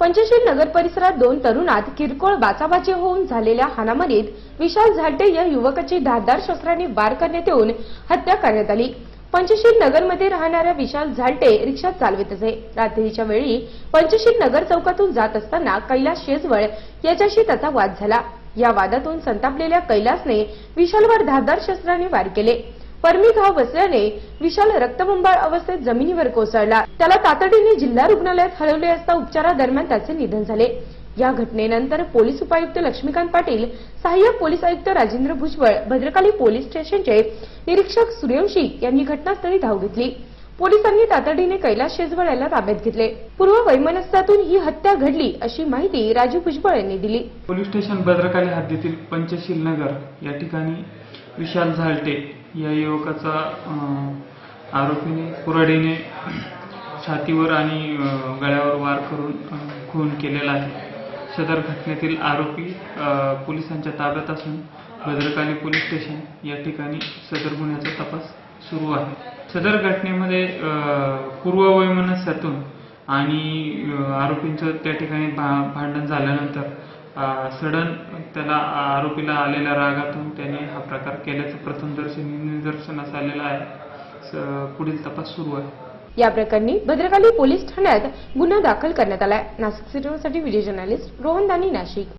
पंचशील नगर परिसरात दोन तरुणात किरकोळ बाचाबाची होऊन झालेल्या हानामारीत विशाल झाटे या युवकाची धारदार शस्त्राने वार करण्यात येऊन हत्या करण्यात आली. पंचशील नगरमध्ये राहणाऱ्या विशाल झालटे रिक्षा चालवित असे रात्रीच्या वेळी पंचशील नगर चौकातून जात असताना कैलास शेजवळ याच्याशी त्याचा वाद झाला. या वादातून संतापलेल्या कैलासने विशालवर धारदार शस्त्राने वार केले. परमी घाव बसल्याने विशाल रक्तबंबाळ अवस्थेत जमिनीवर कोसळला. त्याला तातडीने जिल्हा रुग्णालयात हलवले असता उपचारादरम्यान त्याचे निधन झाले. या घटनेनंतर पोलीस उपायुक्त लक्ष्मीकांत पाटील सहाय्यक पोलीस आयुक्त राजेंद्र भुजबळ भद्रकाली पोलीस स्टेशनचे निरीक्षक सूर्यवंशी यांनी घटनास्थळी धाव घेतली. पोलिसांनी तातडीने कैलास शेजवळ याला ताब्यात घेतले. पूर्व वैमनस्यातून ही हत्या घडली अशी माहिती राजू भुजबळ यांनी दिली. पोलीस स्टेशन भद्रकाली हद्दीतील पंचशील नगर या ठिकाणी विशाल झालटे या युवकाचा आरोपीने कुऱ्हाडीने छातीवर आणि गळ्यावर वार करून खून केलेला आहे. सदर घटनेतील आरोपी पोलिसांच्या ताब्यात असून भद्रकाली पोलीस स्टेशन या ठिकाणी सदर गुन्ह्याचा तपास सुरू आहे. सदर घटनेमध्ये पूर्ववैमनस्यातून पूर्व वैमनस्यातून आणि आरोपींचं त्या ठिकाणी भा- भांडण झाल्यानंतर सडन त्याला आरोपीला आलेल्या रागातून त्याने हा प्रकार केल्याचं प्रथमदर्शनी निदर्शनास आलेलं आहे. पुढील तपास सुरू आहे. या प्रकरणी भद्रकाली पोलीस ठाण्यात गुन्हा दाखल करण्यात आलाय. नाशिक सिटीसाठी व्हिडिओ जर्नलिस्ट रोहन दानी नाशिक.